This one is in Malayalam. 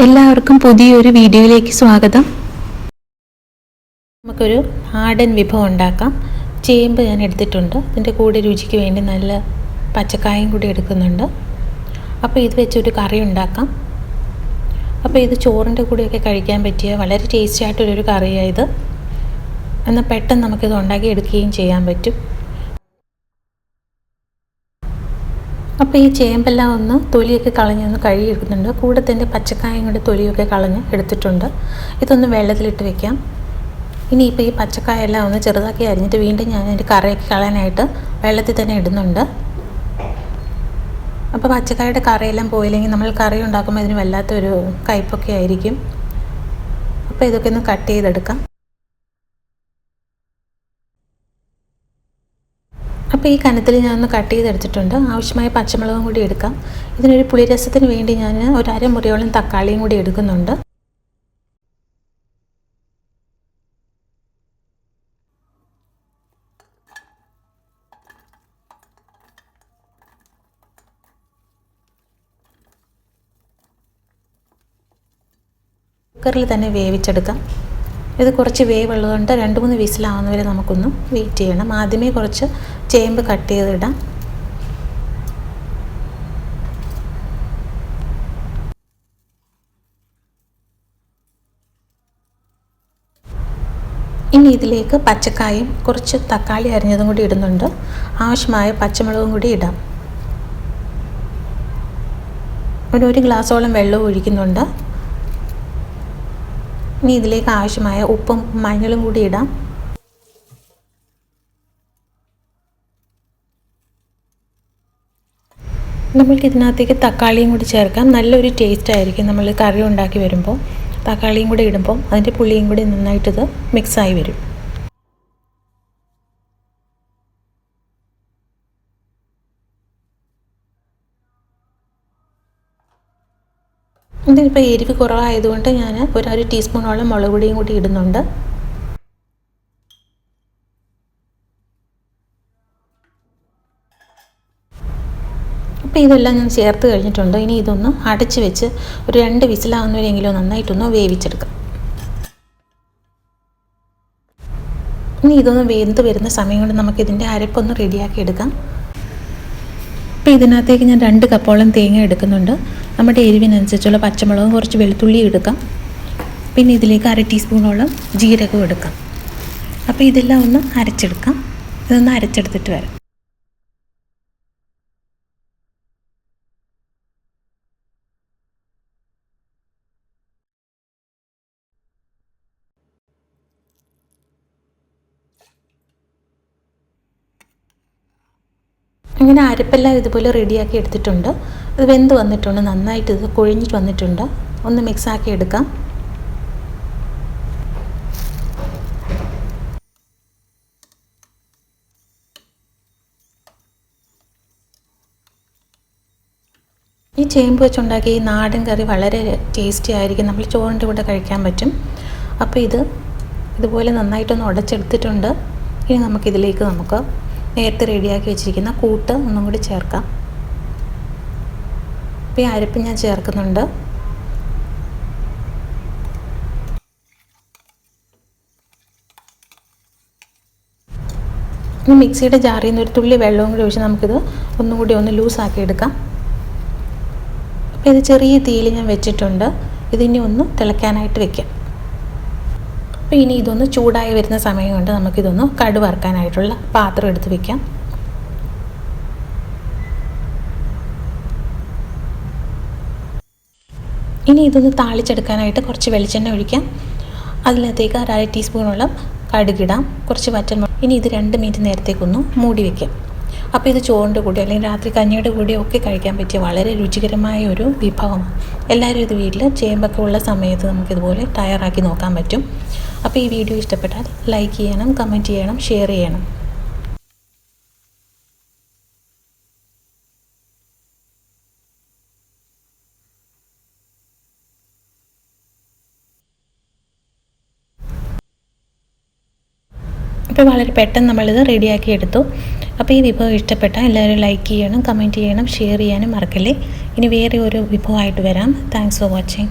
എല്ലാവർക്കും പുതിയൊരു വീഡിയോയിലേക്ക് സ്വാഗതം. നമുക്കൊരു നാടൻ വിഭവം ഉണ്ടാക്കാം. ചേമ്പ് ഞാൻ എടുത്തിട്ടുണ്ട്. ഇതിന്റെ കൂടെ രുചിക്ക് വേണ്ടി നല്ല പച്ചക്കായും കൂടി എടുക്കുന്നുണ്ട്. അപ്പോൾ ഇത് വെച്ചൊരു കറി ഉണ്ടാക്കാം. അപ്പോൾ ഇത് ചോറിന്റെ കൂടെയൊക്കെ കഴിക്കാൻ പറ്റിയ വളരെ ടേസ്റ്റി ആയിട്ടുള്ളൊരു കറിയാണ് ഇത്. എന്നാൽ പെട്ടെന്ന് നമുക്കിത് ഉണ്ടാക്കി എടുക്കുകയും ചെയ്യാൻ പറ്റും. അപ്പോൾ ഈ ചേമ്പെല്ലാം ഒന്ന് തൊലിയൊക്കെ കളഞ്ഞ് ഒന്ന് കഴുകിയെടുക്കുന്നുണ്ട് കൂടെ തന്നെ പച്ചക്കായും കൂടെ തൊലിയൊക്കെ കളഞ്ഞ് എടുത്തിട്ടുണ്ട്. ഇതൊന്ന് വെള്ളത്തിലിട്ട് വെക്കാം. ഇനിയിപ്പോൾ ഈ പച്ചക്കായെല്ലാം ഒന്ന് ചെറുതാക്കി അരിഞ്ഞിട്ട് വീണ്ടും ഞാൻ അതിന്റെ കറിയൊക്കെ കളയാനായിട്ട് വെള്ളത്തിൽ തന്നെ ഇടുന്നുണ്ട്. അപ്പോൾ പച്ചക്കായുടെ കറിയെല്ലാം പോയില്ലെങ്കിൽ നമ്മൾ കറി ഉണ്ടാക്കുമ്പോൾ ഇതിന് വല്ലാത്തൊരു കയ്പൊക്കെ ആയിരിക്കും. അപ്പോൾ ഇതൊക്കെ ഒന്ന് കട്ട് ചെയ്തെടുക്കാം. അപ്പോൾ ഈ കനത്തിൽ ഞാനൊന്ന് കട്ട് ചെയ്തെടുത്തിട്ടുണ്ട്. ആവശ്യമായ പച്ചമുളകും കൂടി എടുക്കാം. ഇതിനൊരു പുളിരസത്തിന് വേണ്ടി ഞാൻ ഒരു അരമുറിയോളം തക്കാളിയും കൂടി എടുക്കുന്നുണ്ട്. കുക്കറിൽ തന്നെ വേവിച്ചെടുക്കാം. ഇത് കുറച്ച് വേവ് ഉള്ളതുകൊണ്ട് രണ്ട് മൂന്ന് വിസിലാവുന്നവരെ നമുക്കൊന്ന് വെയിറ്റ് ചെയ്യണം. ആദ്യമേ കുറച്ച് ചേമ്പ് കട്ട് ചെയ്തിടാം. ഇനി ഇതിലേക്ക് പച്ചക്കായും കുറച്ച് തക്കാളി അരിഞ്ഞതും കൂടി ഇടുന്നുണ്ട്. ആവശ്യമായ പച്ചമുളകും കൂടി ഇടാം. ഒരു ഒരു ഗ്ലാസ്സോളം വെള്ളം ഒഴിക്കുന്നുണ്ട്. ഇനി ഇതിലേക്ക് ആവശ്യമായ ഉപ്പും മഞ്ഞളും കൂടി ഇടാം. നമ്മൾക്ക് ഇതിനകത്തേക്ക് തക്കാളിയും കൂടി ചേർക്കാം. നല്ലൊരു ടേസ്റ്റ് ആയിരിക്കും നമ്മൾ കറി ഉണ്ടാക്കി വരുമ്പോൾ. തക്കാളിയും കൂടി ഇടുമ്പോൾ അതിന്റെ പുളിയും കൂടി നന്നായിട്ടിത് മിക്സായി വരും. ഇതിനിപ്പോൾ എരിവ് കുറവായതുകൊണ്ട് ഞാൻ ഒരു ഒരു ടീസ്പൂണോളം മുളക് പൊടിയും കൂടി ഇടുന്നുണ്ട്. അപ്പോൾ ഇതെല്ലാം ഞാൻ ചേർത്ത് കഴിഞ്ഞിട്ടുണ്ട്. ഇനി ഇതൊന്ന് അടച്ച് വെച്ച് ഒരു രണ്ട് വിസിലാവുന്നവരെങ്കിലും നന്നായിട്ടൊന്ന് വേവിച്ചെടുക്കാം. ഇനി ഇതൊന്ന് വെന്ത് വരുന്ന സമയം കൊണ്ട് നമുക്കിതിന്റെ അരപ്പൊന്ന് റെഡിയാക്കി എടുക്കാം. അപ്പോൾ ഇതിനകത്തേക്ക് ഞാൻ രണ്ട് കപ്പോളം തേങ്ങ എടുക്കുന്നുണ്ട്. നമ്മുടെ എരിവിനനുസരിച്ചുള്ള പച്ചമുളകും കുറച്ച് വെളുത്തുള്ളി എടുക്കാം. പിന്നെ ഇതിലേക്ക് അര ടീസ്പൂണോളം ജീരകവും എടുക്കാം. അപ്പോൾ ഇതെല്ലാം ഒന്ന് അരച്ചെടുക്കാം. ഇതൊന്ന് അരച്ചെടുത്തിട്ട് വരാം. അങ്ങനെ അരപ്പെല്ലാം ഇതുപോലെ റെഡിയാക്കി എടുത്തിട്ടുണ്ട്. അത് വെന്ത് വന്നിട്ടുണ്ട്. നന്നായിട്ട് ഇത് കൊഴിഞ്ഞിട്ട് വന്നിട്ടുണ്ട്. ഒന്ന് മിക്സാക്കി എടുക്കാം. ഈ ചേമ്പ് വെച്ചുണ്ടാക്കിയ ഈ നാടൻ കറി വളരെ ടേസ്റ്റി ആയിരിക്കും. നമ്മൾ ചോറിന്റെ കൂടെ കഴിക്കാൻ പറ്റും. അപ്പോൾ ഇത് ഇതുപോലെ നന്നായിട്ടൊന്ന് ഉടച്ചെടുത്തിട്ടുണ്ട്. ഇനി നമുക്കിതിലേക്ക് നമുക്ക് നേരത്തെ റെഡിയാക്കി വെച്ചിരിക്കുന്ന കൂട്ട് ഒന്നും കൂടി ചേർക്കാം. ഇപ്പോൾ ഈ അരപ്പ് ഞാൻ ചേർക്കുന്നുണ്ട്. ഇനി മിക്സിയുടെ ജാറിൽ നിന്ന് ഒരു തുള്ളി വെള്ളവും കൂടി ഒഴിച്ച് നമുക്കിത് ഒന്നും കൂടി ഒന്ന് ലൂസാക്കി എടുക്കാം. അപ്പോൾ ഇത് ചെറിയ തീയിൽ ഞാൻ വെച്ചിട്ടുണ്ട്. ഇതിനി ഒന്ന് തിളയ്ക്കാനായിട്ട് വെക്കാം. അപ്പോൾ ഇനി ഇതൊന്ന് ചൂടായി വരുന്ന സമയം കൊണ്ട് നമുക്കിതൊന്ന് കടു വറുക്കാനായിട്ടുള്ള പാത്രം എടുത്ത് വെക്കാം. ഇനി ഇതൊന്ന് താളിച്ചെടുക്കാനായിട്ട് കുറച്ച് വെളിച്ചെണ്ണ ഒഴിക്കാം. അതിനകത്തേക്ക് അര ടീസ്പൂണോളം കടുകിടാം. കുറച്ച് വറ്റൽ ഇനി ഇത് രണ്ട് മിനിറ്റ് നേരത്തേക്കൊന്ന് മൂടി വെക്കാം. അപ്പോൾ ഇത് ചോറിന്റെ കൂടെ അല്ലെങ്കിൽ രാത്രി കഞ്ഞിയുടെ കൂടെ ഒക്കെ കഴിക്കാൻ പറ്റിയ വളരെ രുചികരമായ ഒരു വിഭവമാണ് എല്ലാവരും ഇത് വീട്ടിൽ ചേമ്പൊക്കെ ഉള്ള സമയത്ത് നമുക്കിതുപോലെ തയ്യാറാക്കി നോക്കാൻ പറ്റും. അപ്പോൾ ഈ വീഡിയോ ഇഷ്ടപ്പെട്ടാൽ ലൈക്ക് ചെയ്യണം കമന്റ് ചെയ്യണം ഷെയർ ചെയ്യണം. അപ്പോൾ വളരെ പെട്ടെന്ന് നമ്മളിത് റെഡിയാക്കി എടുത്തു. അപ്പോൾ ഈ വിഭവം ഇഷ്ടപ്പെട്ടാൽ എല്ലാവരും ലൈക്ക് ചെയ്യണം കമന്റ് ചെയ്യണം ഷെയർ ചെയ്യാനും മറക്കല്ലേ. ഇനി വേറെ ഒരു വിഭവമായിട്ട് വരാം. Thanks for watching